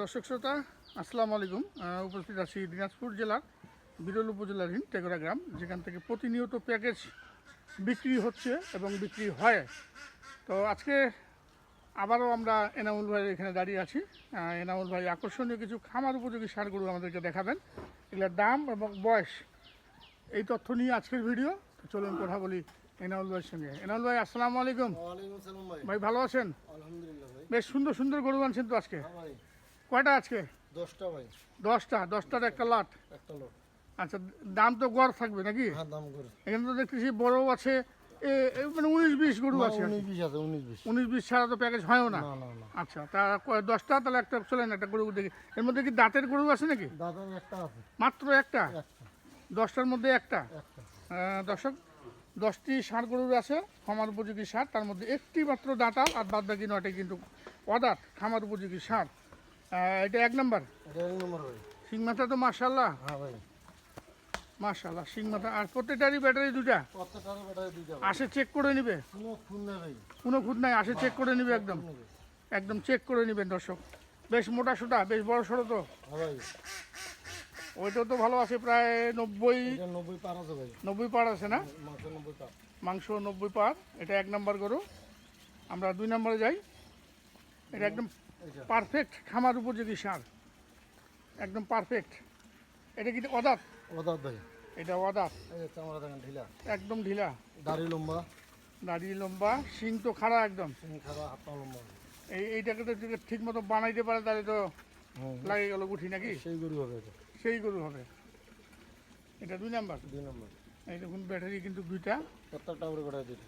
দর্শক শ্রোতা, আসসালামু আলাইকুম। উপস্থিত আছি দিনাজপুর জেলার, বিরল উপজেলাধীন টেগরা গ্রাম, যেখান থেকে প্রতিনিয়ত প্যাকেজ বিক্রি হচ্ছে এবং বিক্রি হয়। তো আজকে আবারও আমরা এনামুল ভাইয়ের এখানে দাঁড়িয়ে আছি। এনামুল ভাই আকর্ষণীয় কিছু খামার উপযোগী সারগুলো আমাদেরকে দেখাবেন। এগুলোর দাম এবং বয়স, এই তথ্য নিয়ে আজকের ভিডিও। চলুন কথা বলি এনামুল ভাইয়ের সঙ্গে। এনামুল ভাই আসসালামু আলাইকুম। ভাই। ভালো আছেন? বেশ সুন্দর সুন্দর গরু আনছেন তো আজকে? হ্যাঁ কয়টা আজকে? দশটা ভাই। দশটা দশটার একটা লাট। একটা আচ্ছা দাম তো গড় থাকবে নাকি? হ্যাঁ এখানে তো দেখতেছি বড় আছে। মানে উনিশ বিশ গরু আছে উনিশ বিশ ছাড়া তো প্যাকেজ হয়ও না। আচ্ছা তা দশটা? তাহলে একটা চলেন একটা গরু দেখি। এর মধ্যে কি দাঁতের গরু আছে নাকি? মাত্র একটা? দশটার মধ্যে একটা? একটা। দর্শক দশটি ষাঁড় গরুর আছে খামার উপযোগী সার তার মধ্যে একটি মাত্র দাঁতাল আর বাদ বাকি নয়টা কিন্তু অদাঁত খামার উপযোগী সার। এটা এক নাম্বার? সিং মাথা তো মার্শাল্লাহ হ্যাঁ মার্শাল্লাহ সিং মাথা। আর প্রত্যেকটারই ব্যাটারি দুটা আসে চেক করে নিবে? কোনো খুন নেই আসে চেক করে নিবে একদম। একদম চেক করে নেবেন দর্শক। বেশ মোটা সোটা বেশ বড় সড়ো তো। হ্যাঁ ওইটাও তো ভালো আছে প্রায় নব্বই নব্বই পার আছে ভাই। নব্বই পার আছে না? মাংস নব্বই পার। এটা এক নম্বর গরু। আমরা দুই নম্বরে যাই। এটা একদম পারফেক্ট খামার উপযোগী সার। একদম পারফেক্ট এটা কিন্তু অদাত? ভাই। এটা অদাত। চামড়া দেখেন ঢিলা। একদম ঢিলা। দাড়ি লম্বা। দাড়ি লম্বা শিং তো খাড়া একদম। হাত লম্বা। এই এইটাকে তো যদি ঠিক মতো বানাইতে পারে তাহলে তো লাগে গেল গুঠি নাকি? সেই গরু হবে এটা। সেই গরু হবে। এটা দুই নাম্বার? দুই নম্বর। এই দেখুন ব্যাটারি কিন্তু দুইটা। প্রত্যেকটা উপরে বেটায় দিতে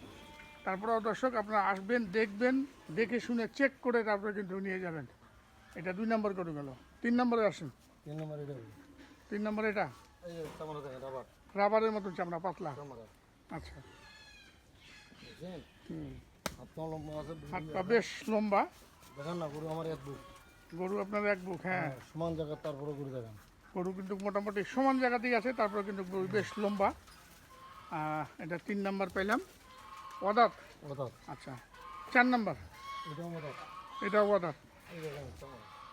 তারপরেও দর্শক আপনারা আসবেন দেখবেন দেখে শুনে চেক করে তারপরে কিন্তু নিয়ে যাবেন। এটা দুই নম্বর করে গেল। তিন নম্বরে আসেন। তিন নম্বর এটা তিন নম্বর এটা? এই যে চামড়া দেখেন রাবার। রাবারের মতন চামড়া পাতলা। চামড়া। আচ্ছা। বুঝছেন হুম। লম্বা আছে হাত পা বেশ লম্বা। দেখেন না গরু আমার এক বুক। গরু আপনার এক বুক হ্যাঁ। সমান জায়গা তারপরে গরু দেখেন। গরু কিন্তু মোটামুটি সমান জায়গাতেই আছে তারপরে কিন্তু গরু বেশ লম্বা। এটা তিন নাম্বার পাইলাম। অদাত ওদাত আচ্ছা চার নাম্বার? এটা ওদাত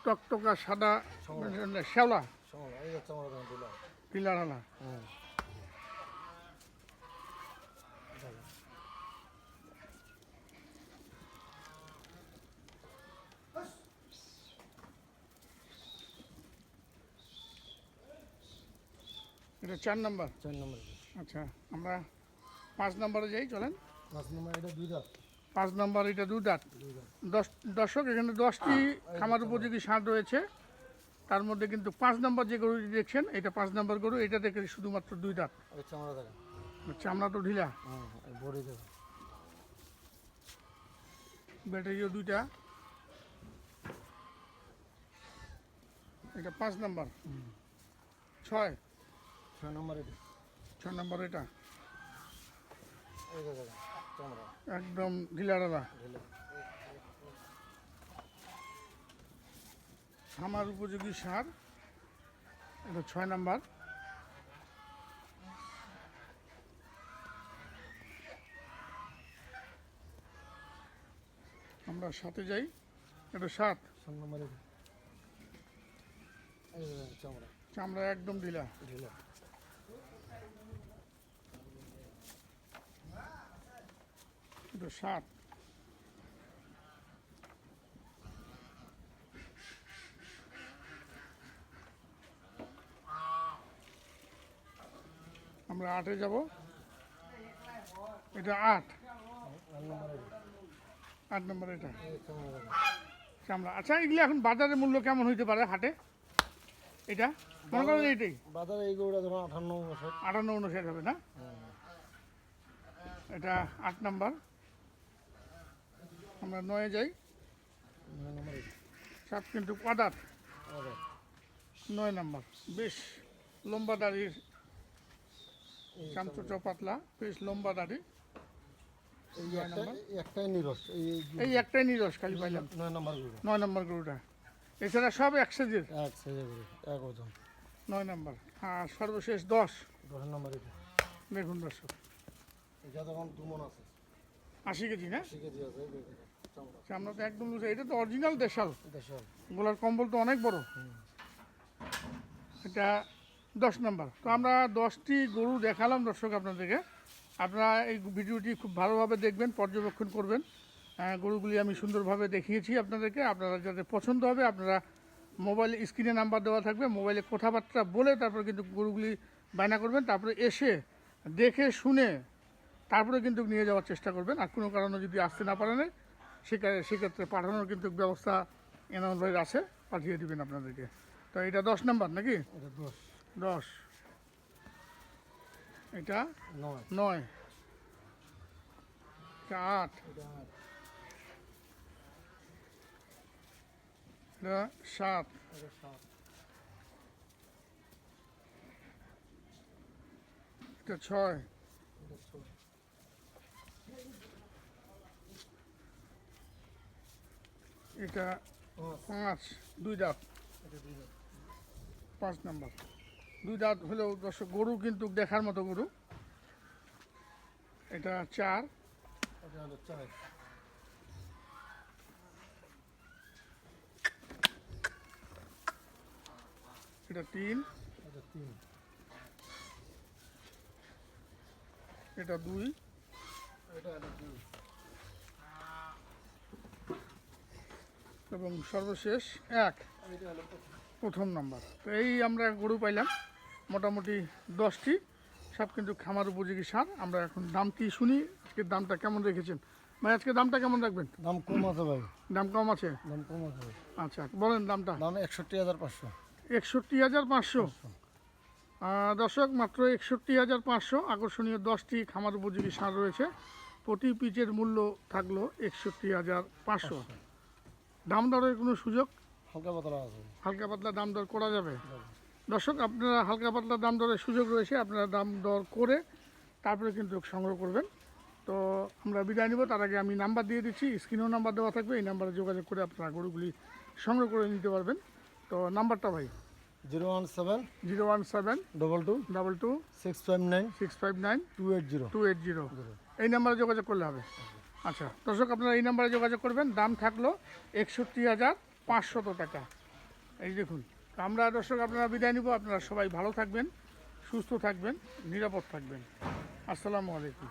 টকটকা সাদা মানে শ্যাওলা? চামড়া এই যে চামড়া দেখেন দিলাম পিলারালা হ্যাঁ এটা চার নাম্বার? চার নম্বর। আচ্ছা আমরা পাঁচ নম্বরে যাই চলেন। পাঁচ নম্বর এটা দুই দাঁত। পাঁচ নম্বর এটা দুই দাঁত। দশ দর্শক এখানে দশটি খামার উপযোগী সার রয়েছে। তার মধ্যে কিন্তু পাঁচ নম্বর যে গরুটি দেখছেন এটা পাঁচ নম্বর গরু এটা দেখে শুধুমাত্র দুই দাঁত। চামড়া তো ঢিলা। হ্যাঁ দেখেন। ব্যাটারিও দুইটা। এটা পাঁচ নম্বর। ছয়। ছয় নম্বর এটা ছয় নম্বর একদম ঢিলাডালা ঢিলে। খামার উপযোগী সার এটা ছয় নাম্বার। আমরা সাথে যাই এটা সাত। চামড়া একদম ঢিলা। ঢিলে। সাত আমরা আটে যাব। এটা আট। আট নম্বর এটা। চামড়া আচ্ছা এগুলি এখন বাজারের মূল্য কেমন হইতে পারে হাটে? এটা? মনে করেন এইটাই বাজারে এই গরুটা যখন আঠান্ন আটান্ন উনষাট হবে না? এটা আট নাম্বার। আমরা নয়ে যাই। সাত কিন্তু আবার নয় নাম্বার। বেশ লম্বা দাড়ির। এই চামচোচা পাতলা বেশ লম্বা দাড়ি। একটাই নিরস এই একটাই নিরস খালি পাইলাম। নয় নম্বর গরু নয় নম্বর গরুটা। এছাড়া সব এক সাইজের। এক সাইজে গরু এক ওজন। নয় নাম্বার। আর সর্বশেষ দশ। দশ নম্বর দেখুন দর্শক। এটা তখন দুমন আছে। আশি কেজি না? আশি কেজি আছে এই তো একদম এটা তো অরিজিনাল দেশাল। দেশাল। গোলার কম্বল তো অনেক বড়। এটা দশ নম্বর। তো আমরা দশটি গরু দেখালাম দর্শক আপনাদেরকে। আপনারা এই ভিডিওটি খুব ভালোভাবে দেখবেন পর্যবেক্ষণ করবেন। গরুগুলি আমি সুন্দরভাবে দেখিয়েছি আপনাদেরকে। আপনারা যাতে পছন্দ হবে আপনারা মোবাইল স্ক্রিনে নাম্বার দেওয়া থাকবে। মোবাইলে কথাবার্তা বলে তারপরে কিন্তু গরুগুলি বায়না করবেন। তারপরে এসে দেখে শুনে তারপরে কিন্তু নিয়ে যাওয়ার চেষ্টা করবেন। আর কোনো কারণে যদি আসতে না পারেন সেক্ষেত্রে সেক্ষেত্রে পাঠানোর কিন্তু ব্যবস্থা ভাইয়ের আছে পাঠিয়ে দিবেন আপনাদেরকে। তো এটা দশ নাম্বার নাকি? দশ। এটা? নয়। এটা আট। এটা সাত। এটা ছয় এটা ছয় এটা পাঁচ, দুই দাঁত। পাঁচ নাম্বার। দুই দাঁত হলেও দর্শক, গরু কিন্তু দেখার মতো গরু। এটা চার। এটা তিন। এটা দুই এটা দুই। এবং সর্বশেষ এক প্রথম নাম্বার। তো এই আমরা গরু পাইলাম মোটামুটি দশটি। সব কিন্তু খামার উপযোগী সার। আমরা এখন দামটি শুনি আজকে দামটা কেমন রেখেছেন? ভাই আজকে দামটা কেমন রাখবেন? দাম কম আছে ভাই। দাম কম আছে? দাম কম আছে ভাই। আচ্ছা বলেন দামটা। দাম একষট্টি হাজার পাঁচশো। একষট্টি হাজার পাঁচশো? দর্শক মাত্র একষট্টি হাজার পাঁচশো। আকর্ষণীয় দশটি খামার উপযোগী সার রয়েছে। প্রতি পিচের মূল্য থাকল একষট্টি হাজার পাঁচশো। দাম দরের কোনো সুযোগ? হালকা পাতলা আছে। হালকা পাতলা দাম দর করা যাবে? দর্শক আপনারা হালকা পাতলা দাম দরের সুযোগ রয়েছে আপনারা দাম দর করে তারপরে কিন্তু সংগ্রহ করবেন। তো আমরা বিদায় নিব তার আগে আমি নাম্বার দিয়ে দিচ্ছি স্ক্রিনেও নাম্বার দেওয়া থাকবে এই নাম্বারে যোগাযোগ করে আপনারা গরুগুলি সংগ্রহ করে নিতে পারবেন। তো নাম্বারটা ভাই? Zero one seven zero one seven double two double two six five nine six five nine two eight zero. Two eight zero. এই নাম্বারে যোগাযোগ করলে হবে। আচ্ছা দর্শক, আপনারা এই নাম্বারে যোগাযোগ করবেন। দাম থাকল একষট্টি হাজার পাঁচশত টাকা। এই দেখুন, আমরা দর্শক, আপনারা বিদায় নিব। আপনারা সবাই ভালো থাকবেন, সুস্থ থাকবেন, নিরাপদ থাকবেন। আসসালামু আলাইকুম।